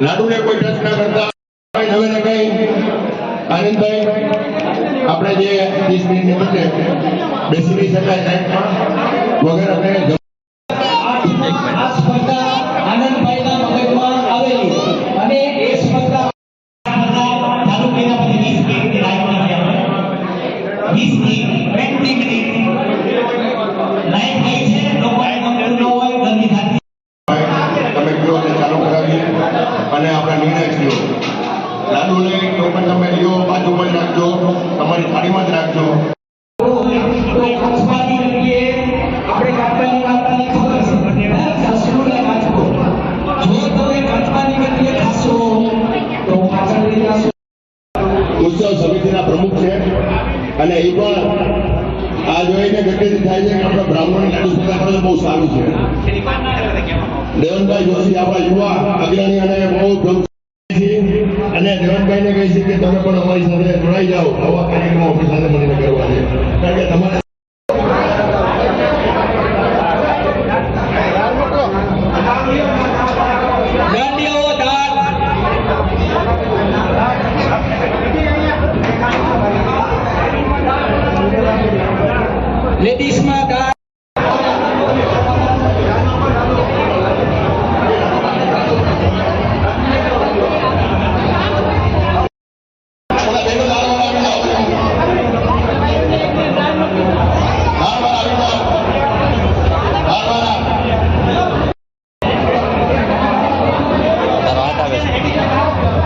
લાડુને કોઈ ટચ ના કરતા હવે ને કઈ, આનંદભાઈ, આપણે જે ત્રીસ મિનિટની બદલે બેસી નહીં શકાય સાઈડમાં આપણે નિર્ણય થયો. લાડુ લઈ તો પણ તમે લ્યો, બાજુ પર રાખજો, તમારી થાળીમાં જ રાખજો. જો ઉત્સવ સમિતિના પ્રમુખ છે. અને એ પણ આ જોઈને થાય છે આપણે બ્રાહ્મણ સ્પર્ધા કરે બહુ સારું છે. દેવનભાઈ જોશી આપણા યુવા, અગ્રણી અને બહુ અને દેવનભાઈને ને છે કે તમે પણ અમારી સાથે જોડાઈ જાઓ. આવા કાર્યક્રમો આપણી સાથે મળીને કરવા Thank you.